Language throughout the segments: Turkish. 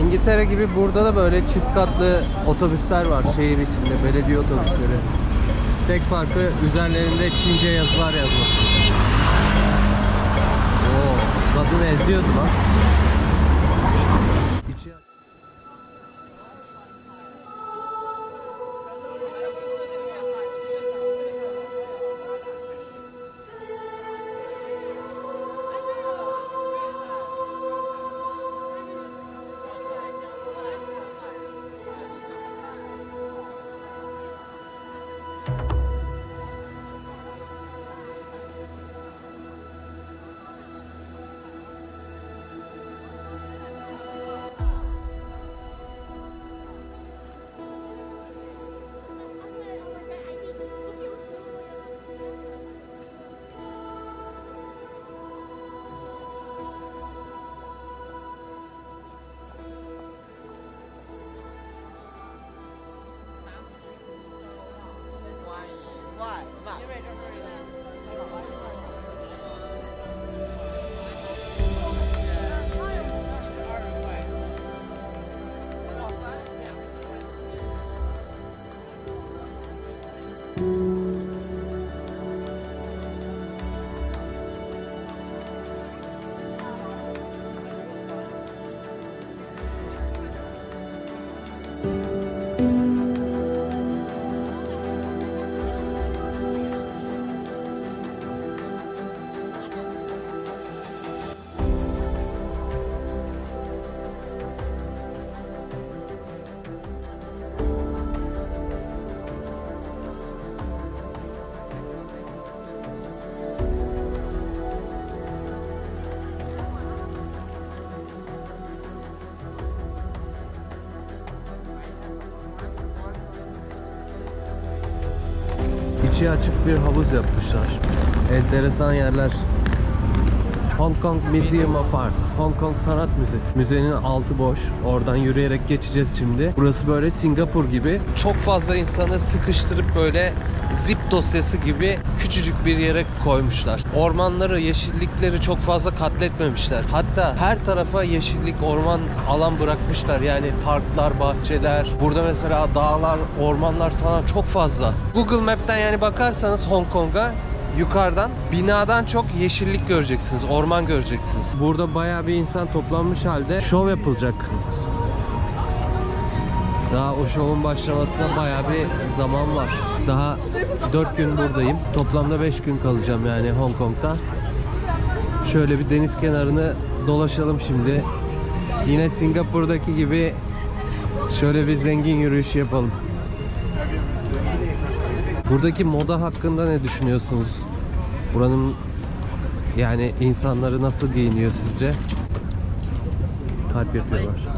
İngiltere gibi burada da böyle çift katlı otobüsler var şehir içinde, belediye otobüsleri. Tek farkı üzerlerinde Çince yazılar yazması. Oo, kadını eziyordu lan. Glory, Lord. İçi açık bir havuz yapmışlar. Enteresan yerler. Hong Kong Museum of Art. Hong Kong Sanat Müzesi. Müzenin altı boş. Oradan yürüyerek geçeceğiz şimdi. Burası böyle Singapur gibi. Çok fazla insanı sıkıştırıp böyle zip dosyası gibi küçücük bir yere koymuşlar. Ormanları, yeşillikleri çok fazla katletmemişler. Hatta her tarafa yeşillik, orman alan bırakmışlar. Yani parklar, bahçeler. Burada mesela dağlar, ormanlar falan çok fazla. Google Map'ten yani bakarsanız Hong Kong'a yukarıdan binadan çok yeşillik göreceksiniz, orman göreceksiniz. Burada bayağı bir insan toplanmış halde şov yapılacak. Daha o şovun başlamasına bayağı bir zaman var. Daha 4 gün buradayım. Toplamda 5 gün kalacağım yani Hong Kong'da. Şöyle bir deniz kenarını dolaşalım şimdi. Yine Singapur'daki gibi şöyle bir zengin yürüyüş yapalım. Buradaki moda hakkında ne düşünüyorsunuz? Buranın yani insanları nasıl giyiniyor sizce? Kalp yapıyorlar.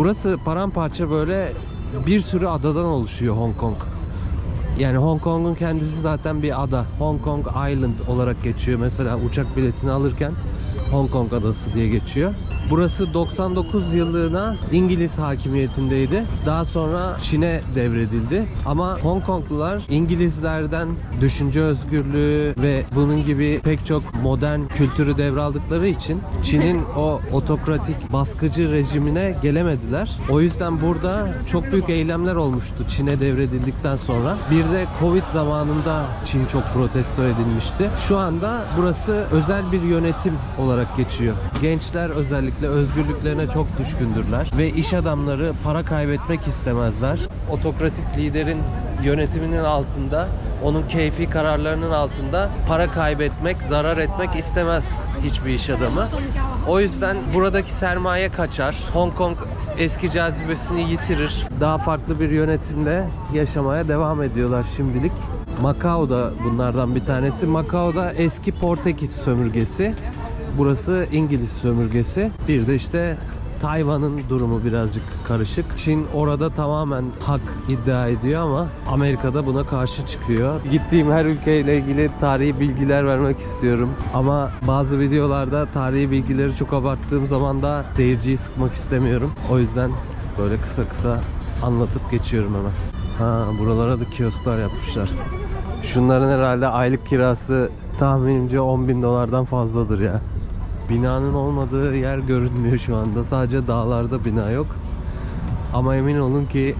Burası paramparça böyle bir sürü adadan oluşuyor Hong Kong. Yani Hong Kong'un kendisi zaten bir ada. Hong Kong Island olarak geçiyor. Mesela uçak biletini alırken Hong Kong adası diye geçiyor. Burası 99 yıllığına İngiliz hakimiyetindeydi. Daha sonra Çin'e devredildi. Ama Hong Konglular İngilizlerden düşünce özgürlüğü ve bunun gibi pek çok modern kültürü devraldıkları için Çin'in o otokratik baskıcı rejimine gelemediler. O yüzden burada çok büyük eylemler olmuştu Çin'e devredildikten sonra. Bir de Covid zamanında Çin çok protesto edilmişti. Şu anda burası özel bir yönetim olarak geçiyor. Gençler özellikle özgürlüklerine çok düşkündürler ve iş adamları para kaybetmek istemezler. Otokratik liderin yönetiminin altında, onun keyfi kararlarının altında para kaybetmek, zarar etmek istemez hiçbir iş adamı. O yüzden buradaki sermaye kaçar. Hong Kong eski cazibesini yitirir. Daha farklı bir yönetimle yaşamaya devam ediyorlar şimdilik. Macau da bunlardan bir tanesi. Macau da eski Portekiz sömürgesi. Burası İngiliz sömürgesi. Bir de işte Tayvan'ın durumu birazcık karışık. Çin orada tamamen hak iddia ediyor ama Amerika'da buna karşı çıkıyor. Gittiğim her ülkeyle ilgili tarihi bilgiler vermek istiyorum. Ama bazı videolarda tarihi bilgileri çok abarttığım zaman da seyirciyi sıkmak istemiyorum. O yüzden böyle kısa kısa anlatıp geçiyorum hemen. Ha buralara da kiosklar yapmışlar. Şunların herhalde aylık kirası tahminimce 10 bin dolardan fazladır ya. Binanın olmadığı yer görünmüyor şu anda. Sadece dağlarda bina yok. Ama emin olun ki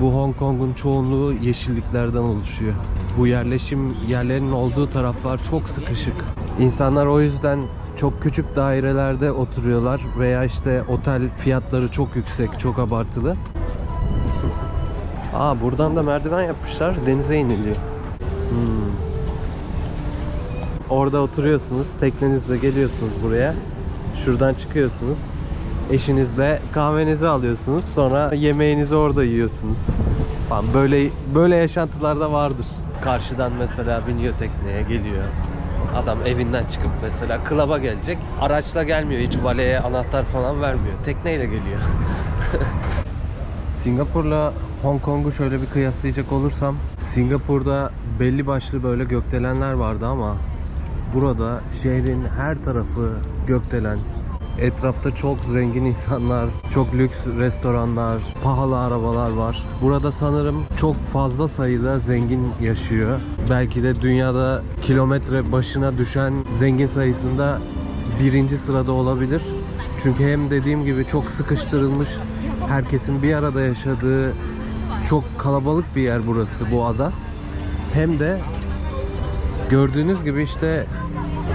bu Hong Kong'un çoğunluğu yeşilliklerden oluşuyor. Bu yerleşim yerlerinin olduğu taraflar çok sıkışık. İnsanlar o yüzden çok küçük dairelerde oturuyorlar veya işte otel fiyatları çok yüksek, çok abartılı. Aa buradan da merdiven yapmışlar. Denize iniliyor. Hmm. Orada oturuyorsunuz. Teknenizle geliyorsunuz buraya. Şuradan çıkıyorsunuz. Eşinizle kahvenizi alıyorsunuz. Sonra yemeğinizi orada yiyorsunuz. Falan böyle böyle yaşantılar da vardır. Karşıdan mesela biniyor tekneye geliyor. Adam evinden çıkıp mesela klaba gelecek. Araçla gelmiyor. Hiç valeye anahtar falan vermiyor. Tekneyle geliyor. Singapur'la Hong Kong'u şöyle bir kıyaslayacak olursam Singapur'da belli başlı böyle gökdelenler vardı ama burada şehrin her tarafı gökdelen. Etrafta çok zengin insanlar, çok lüks restoranlar, pahalı arabalar var. Burada sanırım çok fazla sayıda zengin yaşıyor. Belki de dünyada kilometre başına düşen zengin sayısında birinci sırada olabilir. Çünkü hem dediğim gibi çok sıkıştırılmış, herkesin bir arada yaşadığı çok kalabalık bir yer burası bu ada. Hem de gördüğünüz gibi işte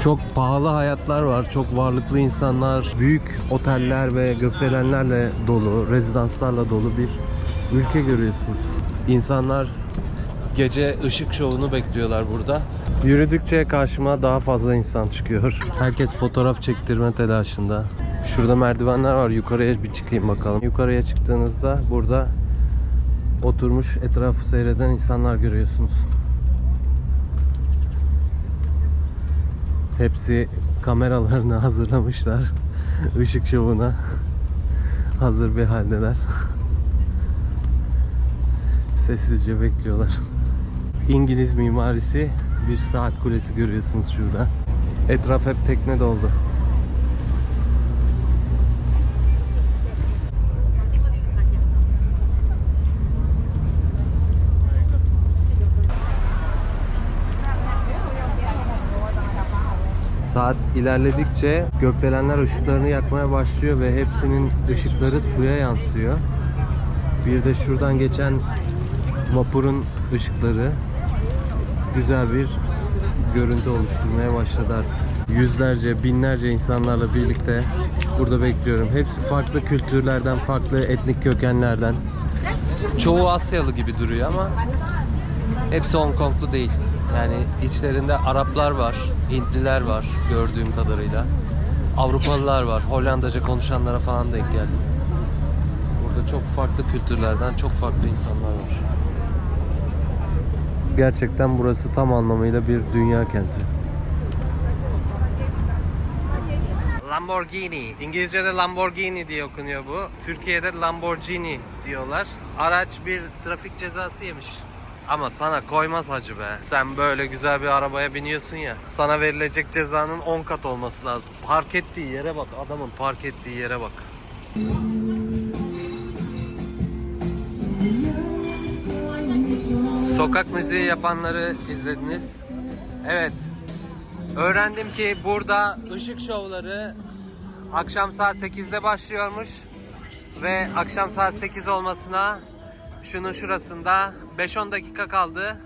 çok pahalı hayatlar var, çok varlıklı insanlar, büyük oteller ve gökdelenlerle dolu, rezidanslarla dolu bir ülke görüyorsunuz. İnsanlar gece ışık şovunu bekliyorlar burada. Yürüdükçe karşıma daha fazla insan çıkıyor. Herkes fotoğraf çektirme telaşında. Şurada merdivenler var. Yukarıya bir çıkayım bakalım. Yukarıya çıktığınızda burada oturmuş etrafı seyreden insanlar görüyorsunuz. Hepsi kameralarını hazırlamışlar. Işık şovuna hazır bir haldeler. Sessizce bekliyorlar. İngiliz mimarisi bir saat kulesi görüyorsunuz şurada. Etraf hep tekne doldu. Saat ilerledikçe gökdelenler ışıklarını yakmaya başlıyor ve hepsinin ışıkları suya yansıyor. Bir de şuradan geçen vapurun ışıkları güzel bir görüntü oluşturmaya başladı. Yüzlerce, binlerce insanlarla birlikte burada bekliyorum. Hepsi farklı kültürlerden, farklı etnik kökenlerden. Çoğu Asyalı gibi duruyor ama hepsi Hong Konglu değil. Yani içlerinde Araplar var, Hintliler var gördüğüm kadarıyla. Avrupalılar var, Hollandaca konuşanlara falan denk geldim. Burada çok farklı kültürlerden çok farklı insanlar var. Gerçekten burası tam anlamıyla bir dünya kenti. Lamborghini. İngilizce'de Lamborghini diye okunuyor bu. Türkiye'de Lamborghini diyorlar. Araç bir trafik cezası yemiş. Ama sana koymaz hacı be. Sen böyle güzel bir arabaya biniyorsun ya. Sana verilecek cezanın 10 kat olması lazım. Park ettiği yere bak. Adamın park ettiği yere bak. Sokak müziği yapanları izlediniz. Evet. Öğrendim ki burada ışık şovları akşam saat 8'de başlıyormuş. Ve akşam saat 8 olmasına şunun şurasında 5-10 dakika kaldı.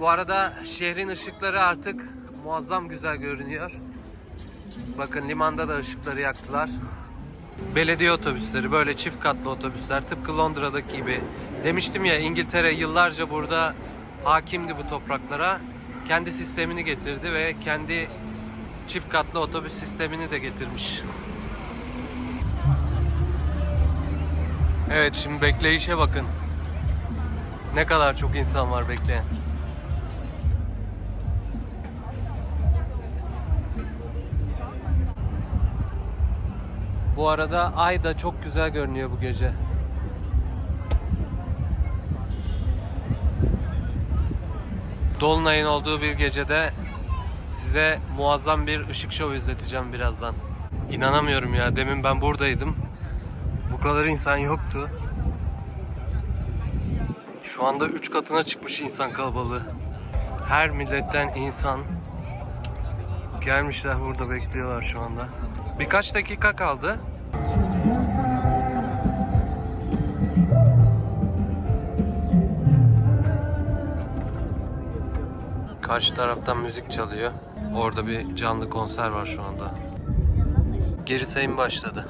Bu arada şehrin ışıkları artık muazzam güzel görünüyor. Bakın limanda da ışıkları yaktılar. Belediye otobüsleri böyle çift katlı otobüsler tıpkı Londra'daki gibi. Demiştim ya İngiltere yıllarca burada hakimdi bu topraklara. Kendi sistemini getirdi ve kendi çift katlı otobüs sistemini de getirmiş. Evet şimdi bekleyişe bakın. Ne kadar çok insan var bekleyen. Bu arada ay da çok güzel görünüyor bu gece. Dolunay'ın olduğu bir gecede size muazzam bir ışık şovu izleteceğim birazdan. İnanamıyorum ya demin ben buradaydım. Bu kadar insan yoktu. Şu anda 3 katına çıkmış insan kalabalığı. Her milletten insan gelmişler burada bekliyorlar şu anda. Birkaç dakika kaldı. Karşı taraftan müzik çalıyor. Orada bir canlı konser var şu anda. Geri sayım başladı.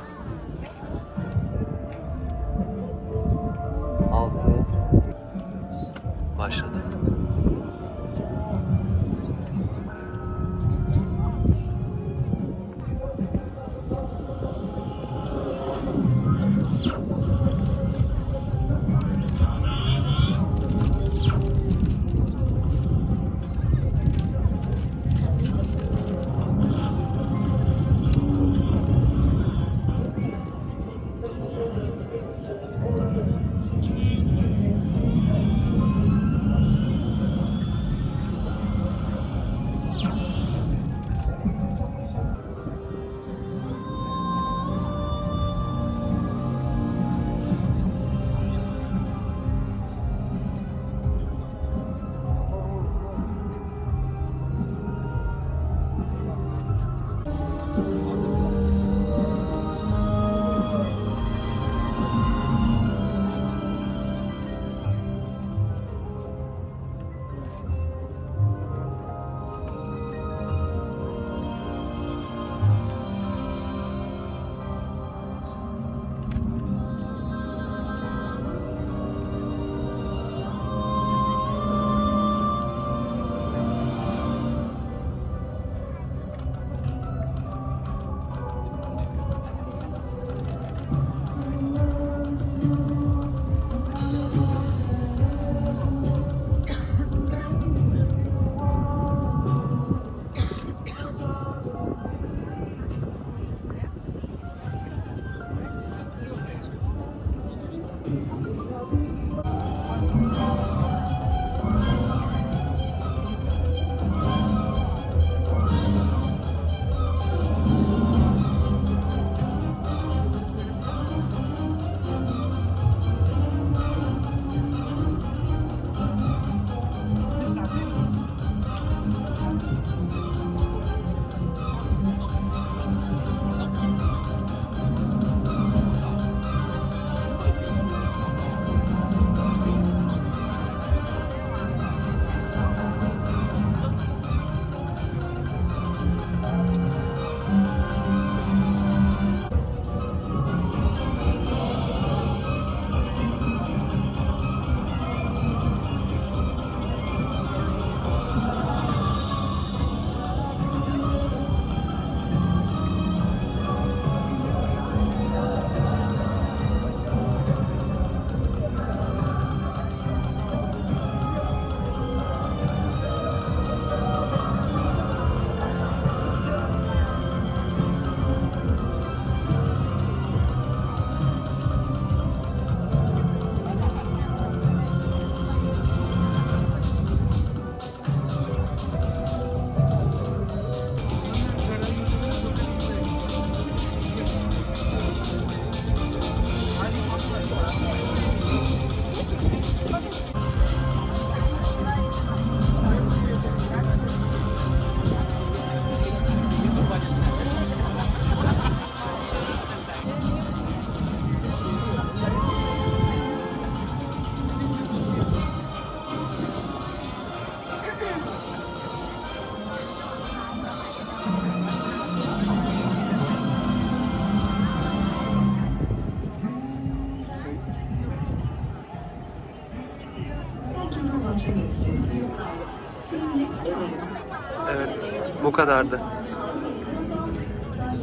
Kadardı.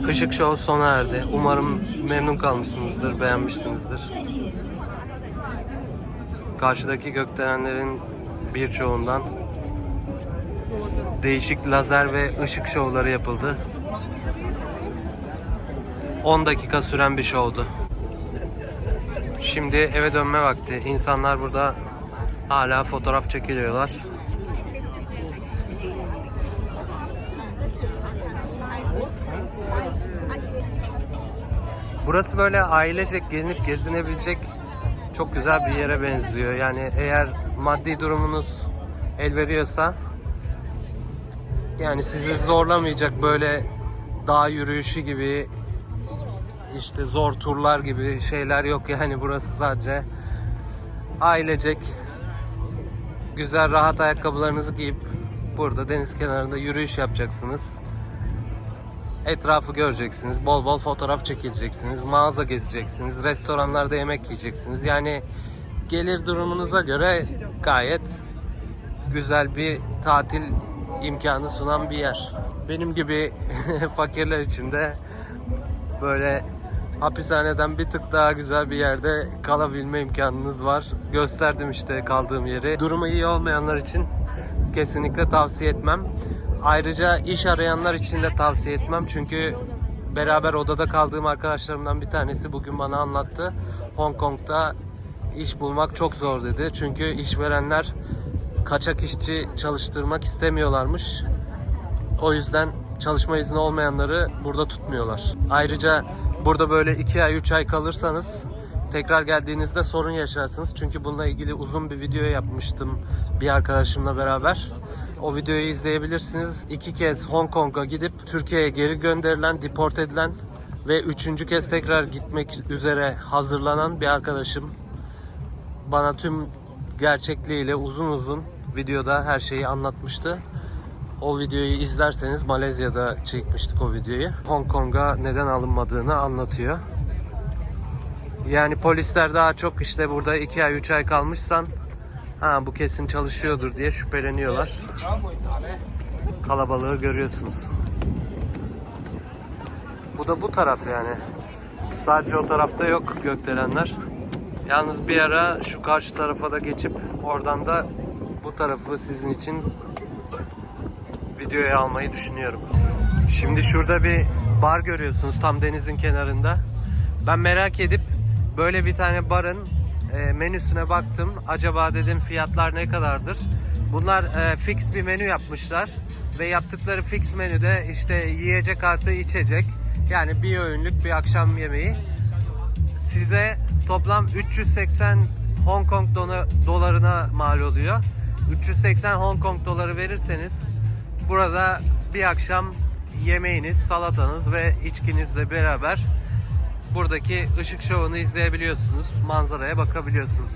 Işık Show sona erdi. Umarım memnun kalmışsınızdır, beğenmişsinizdir. Karşıdaki gökdelenlerin birçoğundan değişik lazer ve ışık şovları yapıldı. 10 dakika süren bir şovdu. Şimdi eve dönme vakti. İnsanlar burada hala fotoğraf çekiliyorlar. Burası böyle ailecek gelinip gezinebilecek çok güzel bir yere benziyor. Yani eğer maddi durumunuz el veriyorsa yani sizi zorlamayacak böyle dağ yürüyüşü gibi işte zor turlar gibi şeyler yok yani burası sadece ailecek güzel rahat ayakkabılarınızı giyip burada deniz kenarında yürüyüş yapacaksınız. Etrafı göreceksiniz, bol bol fotoğraf çekileceksiniz, mağaza gezeceksiniz, restoranlarda yemek yiyeceksiniz. Yani gelir durumunuza göre gayet güzel bir tatil imkanı sunan bir yer. Benim gibi fakirler için de böyle hapishaneden bir tık daha güzel bir yerde kalabilme imkanınız var. Gösterdim işte kaldığım yeri. Durumu iyi olmayanlar için kesinlikle tavsiye etmem. Ayrıca iş arayanlar için de tavsiye etmem. Çünkü beraber odada kaldığım arkadaşlarımdan bir tanesi bugün bana anlattı. Hong Kong'da iş bulmak çok zor dedi. Çünkü işverenler kaçak işçi çalıştırmak istemiyorlarmış. O yüzden çalışma izni olmayanları burada tutmuyorlar. Ayrıca burada böyle 2 ay 3 ay kalırsanız tekrar geldiğinizde sorun yaşarsınız. Çünkü bununla ilgili uzun bir video yapmıştım bir arkadaşımla beraber. O videoyu izleyebilirsiniz. İki kez Hong Kong'a gidip Türkiye'ye geri gönderilen, deport edilen ve üçüncü kez tekrar gitmek üzere hazırlanan bir arkadaşım bana tüm gerçekliğiyle uzun uzun videoda her şeyi anlatmıştı. O videoyu izlerseniz Malezya'da çekmiştik o videoyu. Hong Kong'a neden alınmadığını anlatıyor. Yani polisler daha çok işte burada 2 ay 3 ay kalmışsan ha bu kesin çalışıyordur diye şüpheleniyorlar. Kalabalığı görüyorsunuz. Bu da bu taraf yani. Sadece o tarafta yok gökdelenler. Yalnız bir ara şu karşı tarafa da geçip oradan da bu tarafı sizin için videoya almayı düşünüyorum. Şimdi şurada bir bar görüyorsunuz tam denizin kenarında. Ben merak edip böyle bir tane barın e, menüsüne baktım. Acaba dedim fiyatlar ne kadardır? Bunlar e, fix bir menü yapmışlar ve yaptıkları fix menüde işte yiyecek artı içecek yani bir öğünlük bir akşam yemeği size toplam 380 Hong Kong dolarına mal oluyor. 380 Hong Kong doları verirseniz burada bir akşam yemeğiniz, salatanız ve içkinizle beraber buradaki ışık şovunu izleyebiliyorsunuz. Manzaraya bakabiliyorsunuz.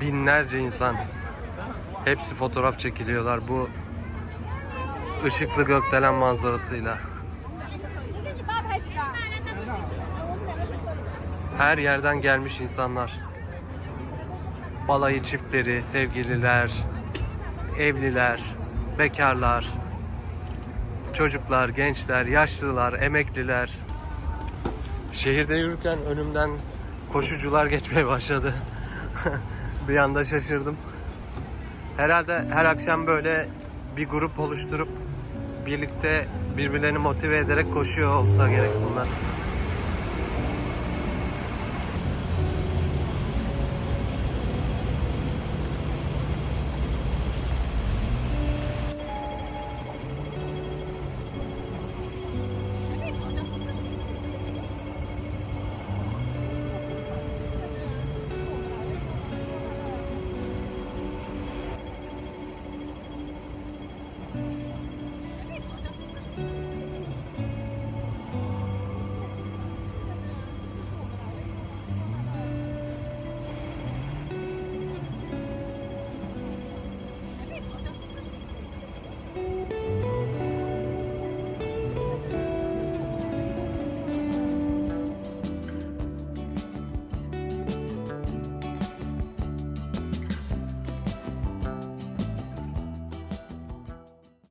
Binlerce insan. Hepsi fotoğraf çekiliyorlar bu ışıklı gökdelen manzarasıyla. Her yerden gelmiş insanlar. Balayı çiftleri, sevgililer, evliler, bekarlar, çocuklar, gençler, yaşlılar, emekliler. Şehirde yürürken önümden koşucular geçmeye başladı. bir anda şaşırdım. Herhalde her akşam böyle bir grup oluşturup birlikte birbirlerini motive ederek koşuyor olsa gerek bunlar.